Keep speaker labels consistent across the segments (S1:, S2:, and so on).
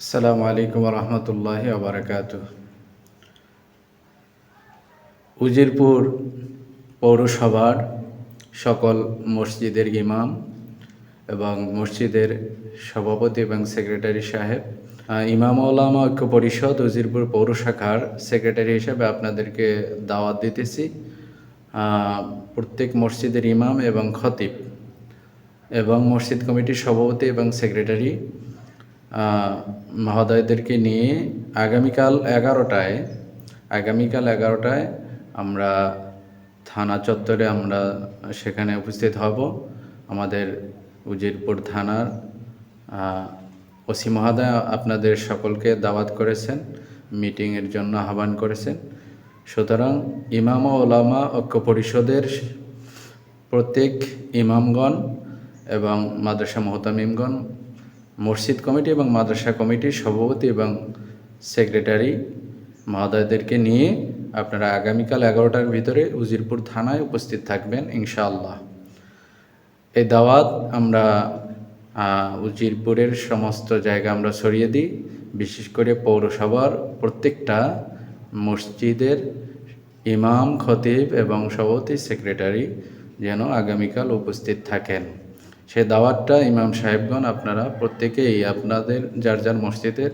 S1: আসসালামু আলাইকুম রহমতুল্লাহ আবরকাত উজিরপুর পৌরসভার সকল মসজিদের ইমাম এবং মসজিদের সভাপতি এবং সেক্রেটারি সাহেব ইমাম ওলামা ঐক্য পরিষদ উজিরপুর পৌর শাখার সেক্রেটারি হিসেবে আপনাদেরকে দাওয়াত দিতেছি। প্রত্যেক মসজিদের ইমাম এবং খতিব এবং মসজিদ কমিটির সভাপতি এবং সেক্রেটারি মহোদয়দেরকে নিয়ে আগামীকাল এগারোটায় আগামীকাল এগারোটায় আমরা থানা চত্বরে আমরা সেখানে উপস্থিত হব। আমাদের উজিরপুর থানার ওসি মহোদয় আপনাদের সকলকে দাওয়াত করেছেন, মিটিংয়ের জন্য আহ্বান করেছেন। সুতরাং ইমাম ওলামা ঐক্য পরিষদের প্রত্যেক ইমামগণ এবং মাদ্রাসা মোহতামিমগণ মসজিদ কমিটি এবং মাদ্রাসা কমিটির সভাপতি এবং সেক্রেটারি মহোদয়দেরকে নিয়ে আপনারা আগামীকাল এগারোটার ভিতরে উজিরপুর থানায় উপস্থিত থাকবেন, ইনশাআল্লাহ। এই দাওয়াত আমরা উজিরপুরের সমস্ত জায়গা আমরা ছড়িয়ে দিই। বিশেষ করে পৌরসভার প্রত্যেকটা মসজিদের ইমাম, খতিব এবং সভাপতি, সেক্রেটারি যেন আগামীকাল উপস্থিত থাকেন। সে দাওয়াতটা ইমাম সাহেবগণ আপনারা প্রত্যেকেই আপনাদের যার যার মসজিদের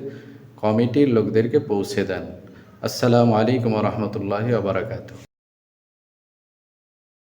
S1: কমিটির লোকদেরকে পৌঁছে দেন। আসসালামু আলাইকুম রহমতুল্লাহি আবরাকাতু